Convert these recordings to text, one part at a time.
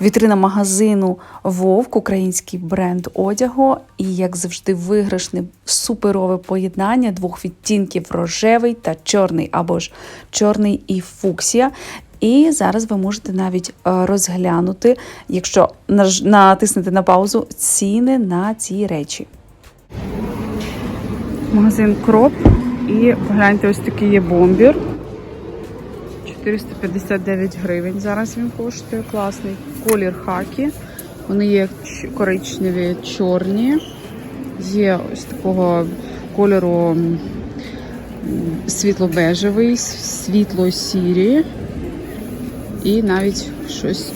Вітрина магазину Вовк, український бренд одягу. І, як завжди, виграшне суперове поєднання двох відтінків рожевий та чорний, або ж чорний і фуксія. І зараз ви можете навіть е, розглянути, якщо натиснете на паузу, ціни на ці речі. Магазин Кроп. І погляньте, ось такий є бомбір. 459 гривень. Зараз він коштує. Класний колір хакі. Вони є коричневі, чорні. Є ось такого кольору світло-бежевий, світло-сірі. І навіть щось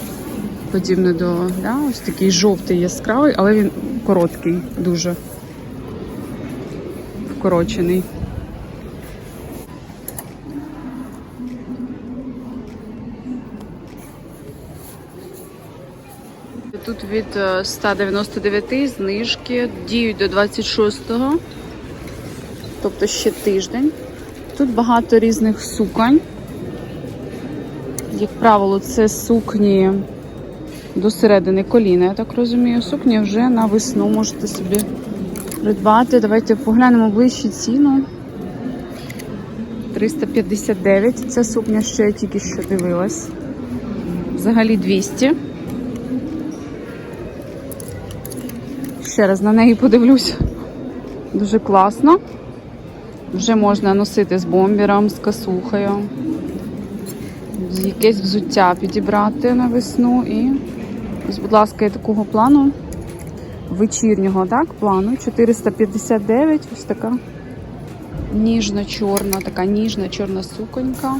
подібне до да, ось такий жовтий яскравий, але він короткий, дуже вкорочений. Тут від е, 199 знижки діють до 26-го, тобто ще тиждень. Тут багато різних суконь. Як правило, це сукні до середини коліна, я так розумію. Сукні вже на весну можете собі придбати. Давайте поглянемо ближче ціну. 359. Ця сукня ще я тільки що дивилась. Взагалі 200. Ще раз на неї подивлюсь. Дуже класно. Вже можна носити з бомбером, з касухою. Якесь взуття підібрати на весну. І ось, будь ласка, є такого плану. Вечірнього, так, плану. 459. Ось така ніжно-чорна, така ніжна чорна суконька.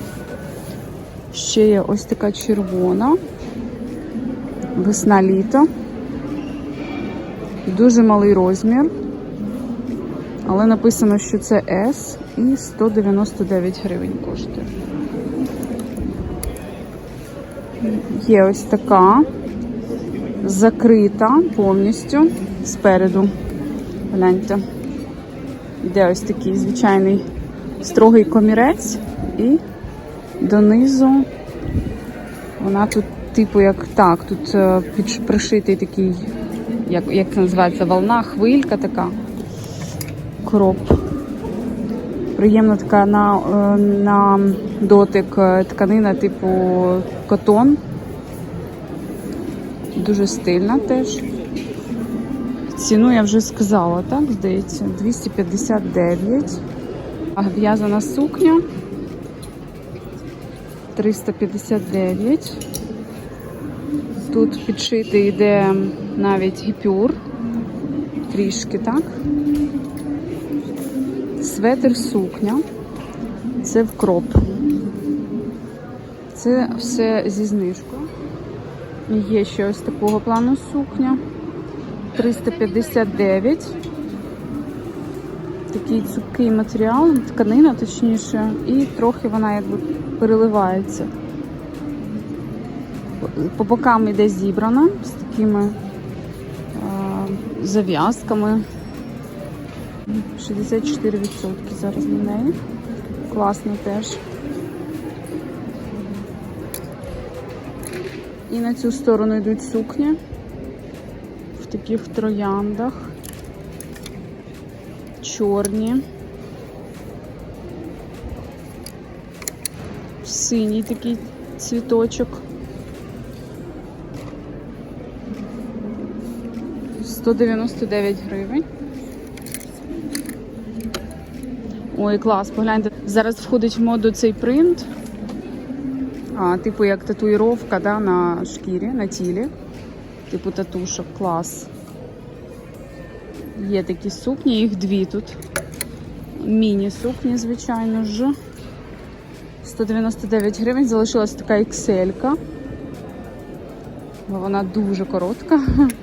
Ще є ось така червона. Весна-літо. Дуже малий розмір. Але написано, що це S і 199 гривень коштує. Є ось така закрита повністю спереду. Гляньте. Йде ось такий звичайний строгий комірець і донизу вона тут, типу, як так, тут е, пришитий такий, як, як це називається, волна, хвилька така. Кроп. Приємна така на, е, на дотик е, тканина, типу котон. Дуже стильна теж. Ціну я вже сказала, так, здається, 259. А в'язана сукня 359. Тут підшитий йде навіть гіпюр. Трішки, так? Светр сукня. Це вкроп. Це все зі знижкою. Є ще ось такого плану сукня. 359. Такий цупкий матеріал, тканина точніше, і трохи вона якби переливається. По бокам йде зібрана з такими а, зав'язками. 64% зараз на неї. Класно теж. І на цю сторону йдуть сукні в таких трояндах. Чорні. Синій такий цвіточок. 199 гривень. Ой, клас, погляньте. Зараз входить в моду цей принт. А, типу як татуїровка да, на шкірі, на тілі. Типу татушок, клас. Є такі сукні, їх дві тут. Міні-сукні, звичайно ж. 199 гривень. Залишилась така XL-ка. Бо Вона дуже коротка.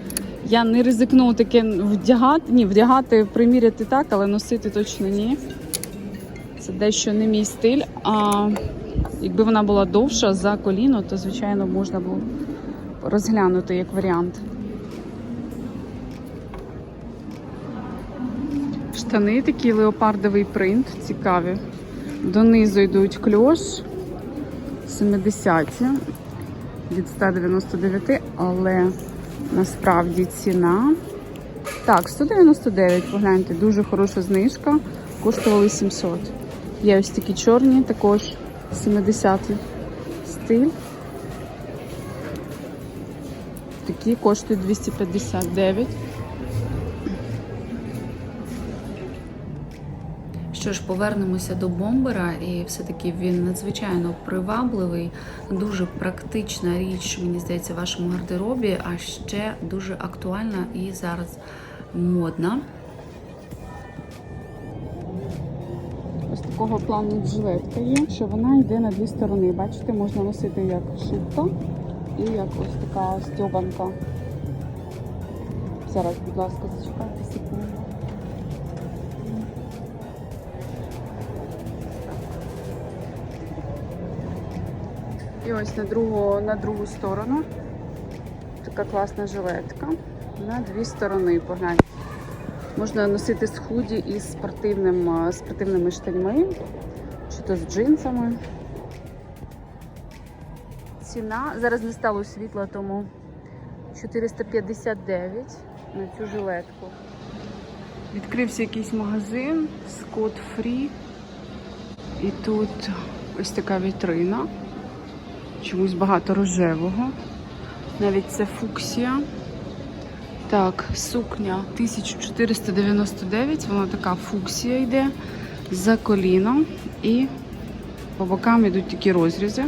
Я не ризикну таке вдягати. Ні, вдягати, приміряти так, але носити точно ні. Це дещо не мій стиль. А якби вона була довша за коліно, то, звичайно, можна було розглянути як варіант. Штани такі леопардовий принт, цікаві. Донизу йдуть кльош 70-ті. від 199, але насправді ціна. Так, 199, погляньте, дуже хороша знижка. Коштували 700. Є ось такі чорні, також 70-й стиль. Такі коштують 259. Що ж, повернемося до бомбера, і все-таки він надзвичайно привабливий, дуже практична річ, мені здається, в вашому гардеробі, а ще дуже актуальна і зараз модна. Ось такого плану жилетка є, що вона йде на дві сторони. Бачите, можна носити як шубка і як ось така стьобанка. Зараз, будь ласка, зачекайте секунду. І ось на другу, на другу сторону така класна жилетка. На дві сторони, погляньте. Можна носити з худі із спортивним, спортивними штаньми, чи то з джинсами. Ціна зараз не стало світла, тому 459 на цю жилетку. Відкрився якийсь магазин Scott Free. І тут ось така вітрина. Чомусь багато рожевого. Навіть це фуксія. Так, сукня 1499, вона така фуксія йде за коліном і по бокам йдуть такі розрізи.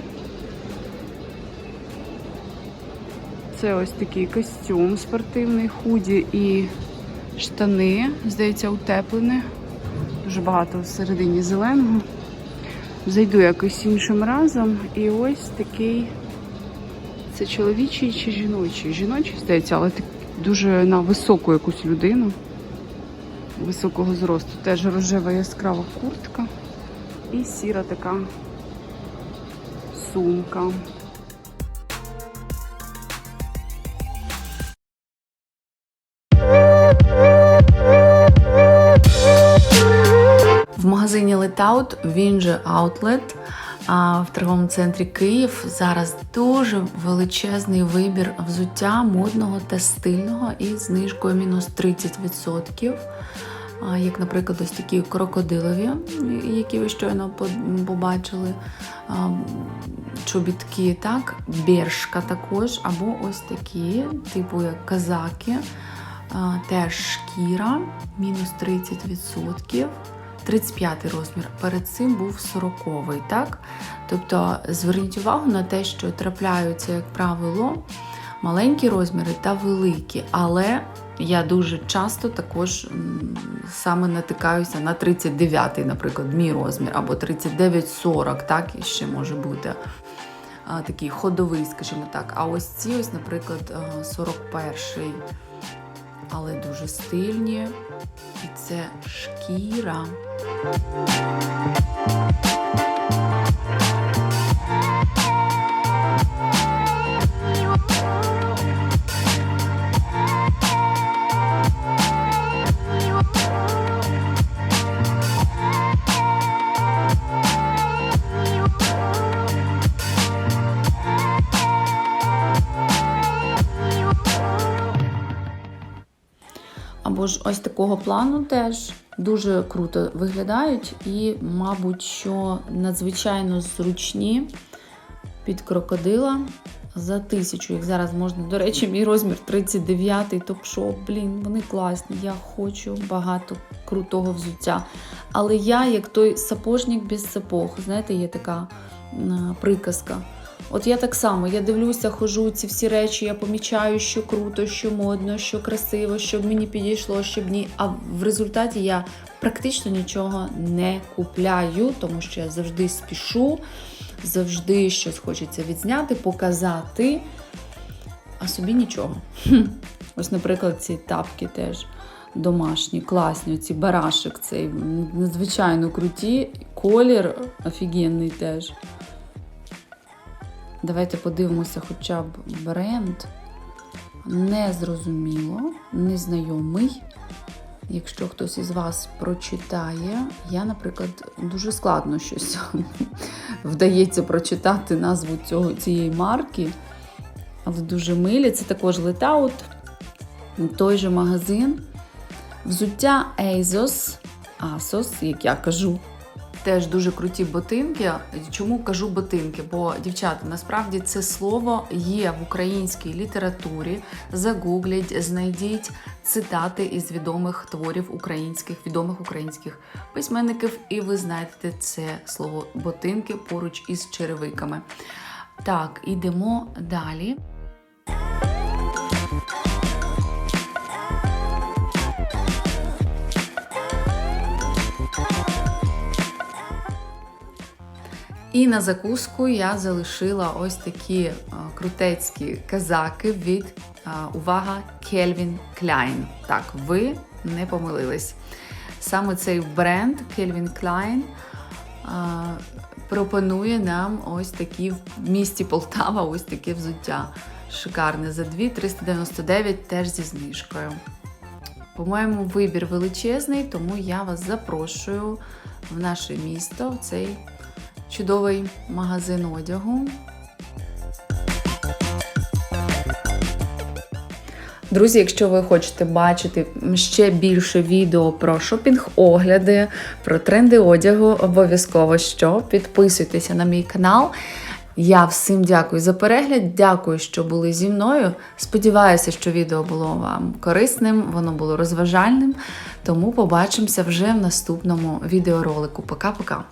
Це ось такий костюм спортивний, худі і штани, здається, утеплені. Дуже багато всередині зеленого. Зайду якось іншим разом. І ось такий. Це чоловічий чи жіночий? Жіночий, здається, але дуже на високу якусь людину. Високого зросту. Теж рожева яскрава куртка і сіра така сумка. Letout, він Outlet, в торговому центрі Київ зараз дуже величезний вибір взуття модного та стильного із знижкою мінус 30%. Як, наприклад, ось такі крокодилові, які ви щойно побачили, чобітки, так, бершка також, або ось такі, типу як казаки, теж шкіра, мінус 30%. 35 розмір. Перед цим був 40 так? Тобто зверніть увагу на те, що трапляються, як правило, маленькі розміри та великі, але я дуже часто також саме натикаюся на 39, наприклад, мій розмір, або 39-40, так, і ще може бути. Такий ходовий, скажімо так. А ось ці, ось, наприклад, 41 але дуже стильні. І це шкіра. Або ж ось такого плану теж дуже круто виглядають і, мабуть, що надзвичайно зручні під крокодила за тисячу. Їх зараз можна, до речі, мій розмір 39-й топ-шоп. Блін, вони класні. Я хочу багато крутого взуття. Але я, як той сапожник без сапог, знаєте, є така приказка. От я так само, я дивлюся, хожу ці всі речі, я помічаю, що круто, що модно, що красиво, щоб мені підійшло, щоб ні. А в результаті я практично нічого не купляю, тому що я завжди спішу, завжди щось хочеться відзняти, показати, а собі нічого. Ось, наприклад, ці тапки теж домашні, класні, ці барашек, цей надзвичайно круті, колір офігенний теж. Давайте подивимося хоча б бренд. Незрозуміло, незнайомий. Якщо хтось із вас прочитає, я, наприклад, дуже складно щось вдається прочитати назву цього, цієї марки. але дуже милі. Це також летаут, той же магазин. Взуття ASOS, ASOS, як я кажу. Теж дуже круті ботинки. Чому кажу ботинки? Бо, дівчата, насправді це слово є в українській літературі. Загугліть, знайдіть цитати із відомих творів українських, відомих українських письменників, і ви знайдете це слово ботинки поруч із черевиками. Так, ідемо далі. І на закуску я залишила ось такі е, крутецькі казаки від е, увага Calvin Klein. Так, ви не помилились. Саме цей бренд Klein е, пропонує нам ось такі в місті Полтава, ось таке взуття. Шикарне за 2,399 теж зі знижкою. По-моєму, вибір величезний, тому я вас запрошую в наше місто, в цей чудовий магазин одягу. Друзі, якщо ви хочете бачити ще більше відео про шопінг-огляди, про тренди одягу, обов'язково що підписуйтеся на мій канал. Я всім дякую за перегляд, дякую, що були зі мною. Сподіваюся, що відео було вам корисним, воно було розважальним. Тому побачимося вже в наступному відеоролику. Пока-пока!